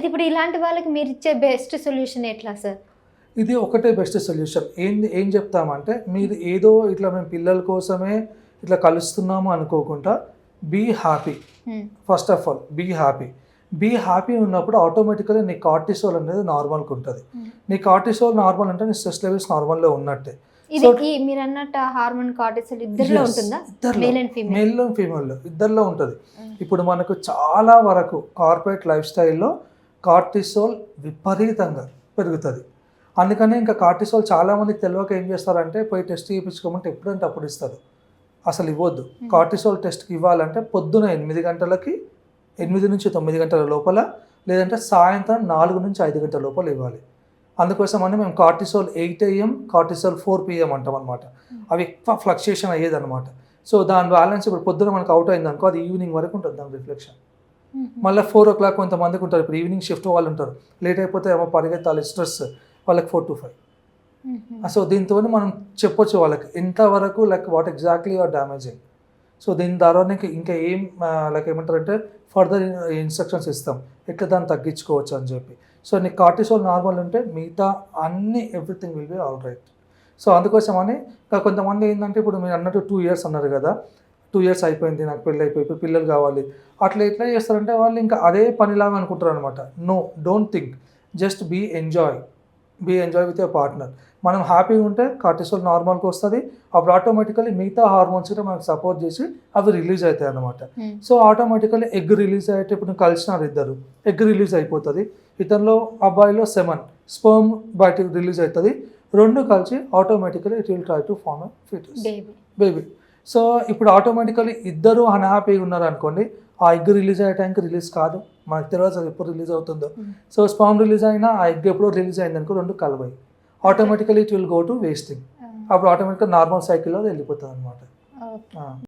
అయితే ఇప్పుడు ఇలాంటి వాళ్ళకి మీరు ఇచ్చే బెస్ట్ సొల్యూషన్ ఎట్లా సార్ ఇది ఒకటే బెస్ట్ సొల్యూషన్ ఏం ఏం చెప్తామంటే మీరు ఏదో ఇట్లా మేము పిల్లల కోసమే ఇట్లా కలుస్తున్నాము అనుకోకుండా be happy Hmm. First of all be happy be happy ఉన్నప్పుడు ఆటోమేటికలీ నీ కార్టిసోల్ అనేది నార్మల్గా ఉంటుంది. Hmm. నీ కార్టిసోల్ నార్మల్ అంటే నీ స్ట్రెస్ లెవెల్స్ నార్మల్లో ఉన్నట్టే. మీరు అన్నట్టు హార్మోన్ కార్టిసల్ ఇద్దరిలో ఉంటుందా? మేల్ అండ్ ఫీమేల్ మేల్లో ఫీమేల్లో ఇద్దరిలో ఉంటుంది. Mm. ఇప్పుడు మనకు చాలా వరకు కార్పొరేట్ లైఫ్ స్టైల్లో కార్టిసోల్ విపరీతంగా పెరుగుతుంది. అందుకని ఇంకా కార్టిసోల్ చాలా మందికి తెలియక ఏం చేస్తారంటే పోయి టెస్ట్ చేయించుకోమంటే ఎప్పుడంటే అప్పుడు ఇస్తారు. అసలు ఇవ్వద్దు. కార్టిసోల్ టెస్ట్కి ఇవ్వాలంటే పొద్దున ఎనిమిది గంటలకి ఎనిమిది నుంచి తొమ్మిది గంటల లోపల లేదంటే సాయంత్రం నాలుగు నుంచి ఐదు గంటల లోపల ఇవ్వాలి. అందుకోసం అని మేము cortisol eight AM cortisol four PM అంటాం అనమాట అవి ఎక్కువ ఫ్లక్చుయేషన్ అయ్యేది అనమాట సో దాని బ్యాలెన్స్ ఇప్పుడు పొద్దున మనకు అవుట్ అయింది అనుకో అది ఈవినింగ్ వరకు ఉంటుంది దాని రిఫ్లెక్షన్. మళ్ళీ ఫోర్ ఓ క్లాక్ కొంతమందికి ఉంటారు. ఇప్పుడు ఈవినింగ్ షిఫ్ట్ వాళ్ళు ఉంటారు. లేట్ అయిపోతే ఏమో పరిగెత్తాలి స్ట్రెస్ వాళ్ళకి ఫోర్ టు ఫైవ్. సో దీంతో మనం చెప్పొచ్చు వాళ్ళకి ఎంతవరకు like what exactly are damaging so దీని ద్వారా ఇంకా ఏం లైక్ ఏమంటారంటే ఫర్దర్ ఇన్స్ట్రక్షన్స్ ఇస్తాం. ఎట్లా దాన్ని తగ్గించుకోవచ్చు అని చెప్పి. సో నీకు కార్టిసోల్ నార్మల్ ఉంటే మిగతా అన్ని everything will be all right. So అందుకోసమని కొంతమంది ఏంటంటే ఇప్పుడు మీరు అన్నట్టు టూ ఇయర్స్ అన్నారు కదా. టూ ఇయర్స్ అయిపోయింది నాకు పెళ్ళి అయిపోయి పిల్లలు కావాలి. అట్లా ఎట్లా చేస్తారంటే వాళ్ళు ఇంకా అదే పనిలాగా అనుకుంటారు అనమాట no don't think just be enjoy be enjoy with your partner మనం హ్యాపీగా ఉంటే కార్టిసోల్ నార్మల్కి వస్తుంది. అప్పుడు ఆటోమేటికలీ మిగతా హార్మోన్స్ కూడా మనకు సపోర్ట్ చేసి అవి రిలీజ్ అవుతాయి అన్నమాట. సో ఆటోమేటికలీ ఎగ్ రిలీజ్ అయ్యేట ఇప్పుడు కలిసినారు ఇద్దరు. ఎగ్ రిలీజ్ అయిపోతుంది. ఇతనిలో అబ్బాయిలో సెవెన్ స్పర్మ్ బయటకు రిలీజ్ అవుతుంది. రెండు కలిసి automatically it will try to form fetus baby baby so ఇప్పుడు ఆటోమేటికలీ ఇద్దరు అన్హ్యాపీగా ఉన్నారు అనుకోండి ఆ ఎగ్ రిలీజ్ అయ్యే టైంకి రిలీజ్ కాదు. మనకు తెలియదు అది ఎప్పుడు రిలీజ్ అవుతుందో. సో స్పామ్ రిలీజ్ అయినా ఆ ఎగ్ ఎప్పుడో రిలీజ్ అయింది అనుకో రెండు Kalavai automatically it will go to wasting అప్పుడు ఆటోమేటిక్గా నార్మల్ సైకిల్లో వెళ్ళిపోతుంది అనమాట